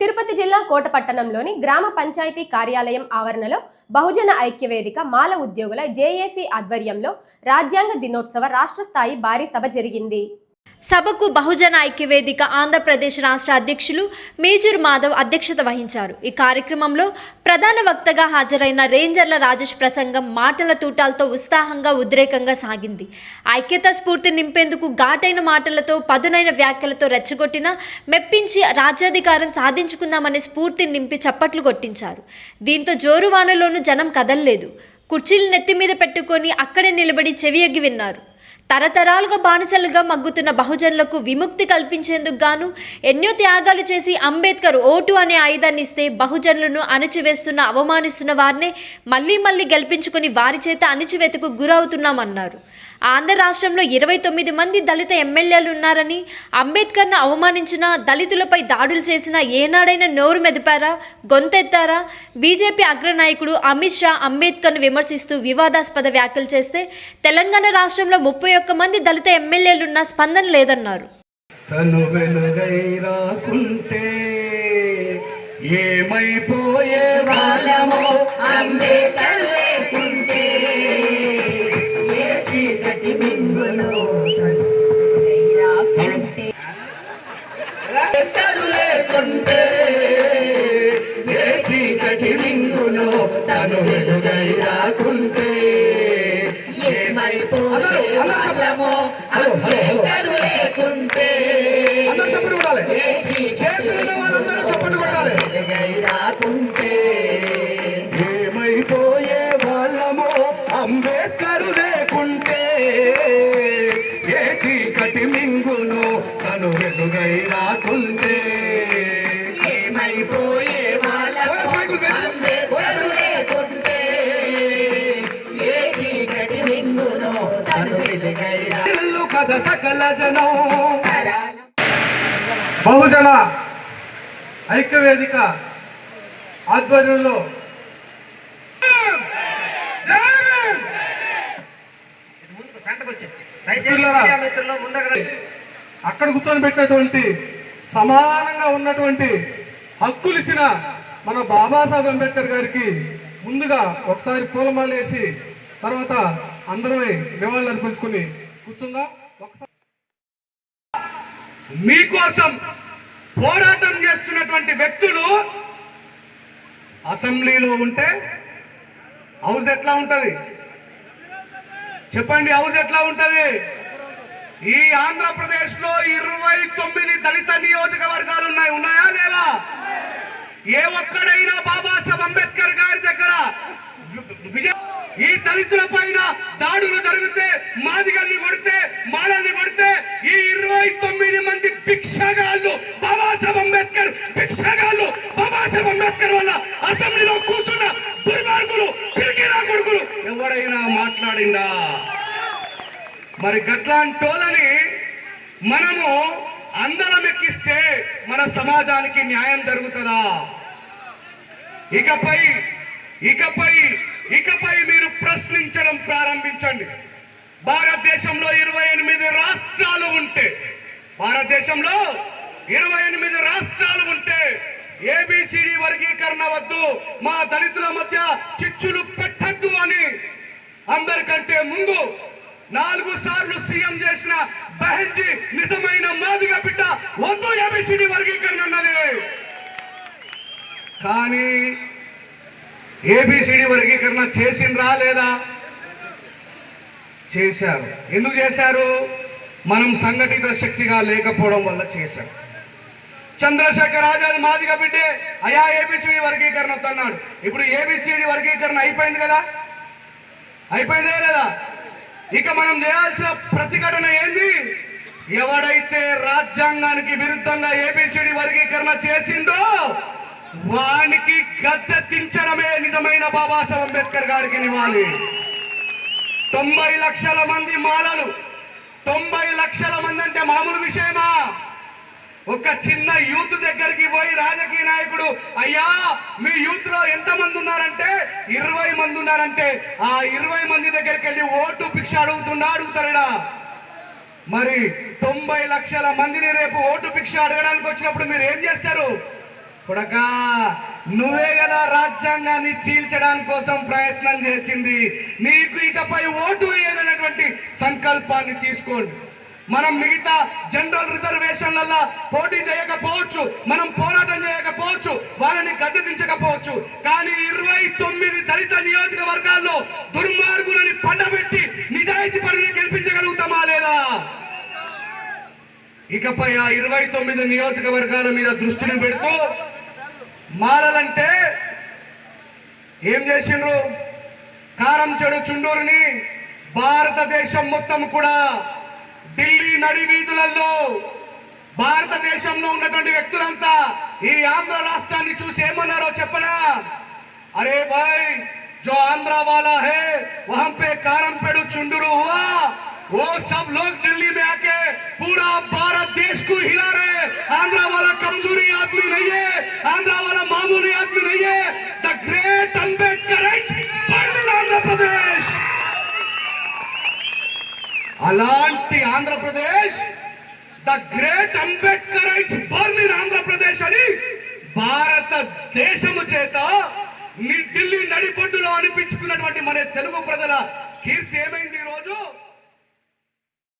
తిరుపతి జిల్లా కోటపట్టణంలోని గ్రామ పంచాయతీ కార్యాలయం ఆవరణలో బహుజన ఐక్యవేదిక మాల ఉద్యోగుల జేఏసీ ఆధ్వర్యంలో రాజ్యాంగ దినోత్సవ రాష్ట్ర స్థాయి భారీ సభ జరిగింది. సభకు బహుజన ఐక్యవేదిక ఆంధ్రప్రదేశ్ రాష్ట్ర అధ్యక్షులు మేజూర్ మాధవ్ అధ్యక్షత వహించారు. ఈ కార్యక్రమంలో ప్రధాన వక్తగా హాజరైన రేంజర్ల రాజేష్ ప్రసంగం మాటల తూటాలతో ఉత్సాహంగా ఉద్రేకంగా సాగింది. ఐక్యత స్ఫూర్తి నింపేందుకు ఘాటైన మాటలతో పదునైన వ్యాఖ్యలతో రెచ్చగొట్టిన మెప్పించి రాజ్యాధికారం సాధించుకుందామనే స్ఫూర్తిని నింపి చప్పట్లు కొట్టించారు. దీంతో జోరువానలోనూ జనం కదల్లేదు. కుర్చీలు నెత్తి మీద పెట్టుకొని అక్కడే నిలబడి చెవి ఎగ్గి విన్నారు. తరతరాలుగా బానిసలుగా మగ్గుతున్న బహుజనులకు విముక్తి కల్పించేందుకు గాను ఎన్నో త్యాగాలు చేసి అంబేద్కర్ ఓటు అనే ఆయుధాన్ని ఇస్తే బహుజనులను అణచివేస్తున్న అవమానిస్తున్న వారినే మళ్ళీ మళ్ళీ గెలిపించుకుని వారి చేత అణచివేతకు గురవుతున్నామన్నారు. ఆంధ్ర రాష్ట్రంలో ఇరవై తొమ్మిది మంది దళిత ఎమ్మెల్యేలు ఉన్నారని అంబేద్కర్ను అవమానించిన దళితులపై దాడులు చేసిన ఏనాడైనా నోరు మెదిపారా గొంతెత్తారా? బీజేపీ అగ్రనాయకుడు అమిత్ షా అంబేద్కర్ను విమర్శిస్తూ వివాదాస్పద వ్యాఖ్యలు చేస్తే తెలంగాణ రాష్ట్రంలో ముప్పై ఒక్క మంది దళిత ఎమ్మెల్యేలున్న స్పందన లేదన్నారు. తను వెలుగై రాకుంటే ఏమైపోయే వాళ్ళమో అంబేద్కర్ లేకుంటే ఏ చీకటి వాళ్ళమో అంబేద్కర్ లేకుంటే జనం. బహుజన ఐక్యవేదిక ఆధ్వర్యంలో అక్కడ కూర్చొని పెట్టినటువంటి సమానంగా ఉన్నటువంటి హక్కులు ఇచ్చిన మన బాబాసాహెబ్ అంబేద్కర్ గారికి ముందుగా ఒకసారి పూలమాల వేసి తర్వాత అందరమే నివాళులు అర్పించుకుని కూర్చుందాం. ఒకసారి మీకోసం పోరాటం చేస్తున్నటువంటి వ్యక్తులు అసెంబ్లీలో ఉంటే హౌస్ ఎట్లా ఉంటుంది? చెప్పండి హౌస్ ఎట్లా ఉంటుంది? ఈ ఆంధ్రప్రదేశ్లో ఇరవై తొమ్మిది దళిత నియోజకవర్గాలు ఉన్నాయి. ఉన్నాయా లేదా? ఏ ఒక్కడైనా బాబాసాహెబ్ అంబేద్కర్ గారి దగ్గర ఈ దళితుల పైన దాడులు జరిగితే మాదిగల్ని కొడితే మాలల్ని కొడితే ఈ ఇరవై తొమ్మిది మంది భిక్షగాళ్ళు బాబాసాహెబ్ అంబేద్కర్ భిక్షగాళ్ళు బాబాసాహెబ్ అంబేద్కర్ వల్ల అసెంబ్లీలో కూర్చున్న దుర్మార్గులు పిరిగినా కొడుకులు ఎవడైనా మాట్లాడిందా? మరి గట్లాంటోలని మనము అందరం ఎక్కిస్తే మన సమాజానికి న్యాయం జరుగుతుందా? ఇకపై ఇకపై ఇకపై మీరు ప్రశ్నించడం ప్రారంభించండి. భారతదేశంలో ఇరవై ఎనిమిది రాష్ట్రాలు ఉంటే భారతదేశంలో ఇరవై ఎనిమిది రాష్ట్రాలు ఉంటే ఏబిసిడి వర్గీకరణ వద్దు మా దళితుల మధ్య చిచ్చులు పెట్టద్దు అని అందరికంటే ముందు నాలుగు సార్లు సీఎం చేసిన బహెంజీ నిజమైన మాదిగ బిడ్డ వద్దు ఏబిసిడి వర్గీకరణ అన్నది. కానీ ఏబిసిడి వర్గీకరణ చేసిండ్రా లేదా? చేశారు. ఎందుకు చేశారు? మనం సంఘటిత శక్తిగా లేకపోవడం వల్ల చేశారు. చంద్రశేఖర్ ఆజాద్ మాదిగ బిడ్డే అయా ఏబిసిడి వర్గీకరణ వస్తున్నాడు ఇప్పుడు ఏబిసిడి వర్గీకరణ అయిపోయింది కదా? అయిపోయిందే లేదా ఇక మనం చేయాల్సిన ప్రతిఘటన ఏంది? ఎవడైతే రాజ్యాంగానికి విరుద్ధంగా ఏబిసిడి వర్గీకరణ చేసిండో వానికి గద్దె దించడమే నిజమైన బాబాసాహెబ్ అంబేద్కర్ గారికి నివాలి తొంభై లక్షల మంది మాలలు. తొంభై లక్షల మంది అంటే మామూలు విషయమా? ఒక చిన్న యూత్ దగ్గరికి పోయి రాజకీయ నాయకుడు అయ్యా మీ యూత్లో ఎంత మంది ఉన్నారంటే ఇరవై మంది ఉన్నారంటే ఆ ఇరవై మంది దగ్గరికి వెళ్ళి ఓటు భిక్ష అడుగుతుండా అడుగుతాడా మరి తొంభై లక్షల మందిని రేపు ఓటు భిక్ష అడగడానికి వచ్చినప్పుడు మీరు ఏం చేస్తారు? కొడకా నువ్వే కదా రాజ్యాంగాన్ని చీల్చడానికి కోసం ప్రయత్నం చేసింది. నీకు ఇకపై ఓటు వేయనటువంటి సంకల్పాన్ని తీసుకోండి. మనం మిగతా జనరల్ రిజర్వేషన్లలో పోటీ చేయకపోవచ్చు మనం పోరాటం చేయకపోవచ్చు వాళ్ళని గద్దెదించకపోవచ్చు కానీ ఇరవై తొమ్మిది దళిత నియోజకవర్గాల్లో దుర్మార్గులని పండబెట్టి నిజాయితీ పరుని గెలిపించగలుగుతామా లేదా? ఇకపై ఆ ఇరవై తొమ్మిది నియోజకవర్గాల మీద దృష్టిని పెడుతూ మాలలంటే ఏం చేసిండ్రు కారం చెడు చుండూరుని భారతదేశం మొత్తం కూడా ఢిల్లీ నడి వీధులలో భారతదేశంలో ఉన్నటువంటి వ్యక్తులంతా ఈ ఆంధ్ర రాష్ట్రాన్ని చూసి ఏమన్నారో చెప్పనా अरे भाई जो आंध्रा वाला है वहां पे कारम पेड़ू चुंडरू हुआ वो सब लोग दिल्ली में आके पूरा भारत देश को हिला रहे आंध्रा वाला कमजोरी आदमी नहीं है అలాంటి Andhra Pradesh the great Ambedkar born in Andhra Pradesh అని భారతదేశము చేత ఢిల్లీ నడిపొడ్డులో అనిపించుకున్నటువంటి మన తెలుగు ప్రజల కీర్తి ఏమైంది?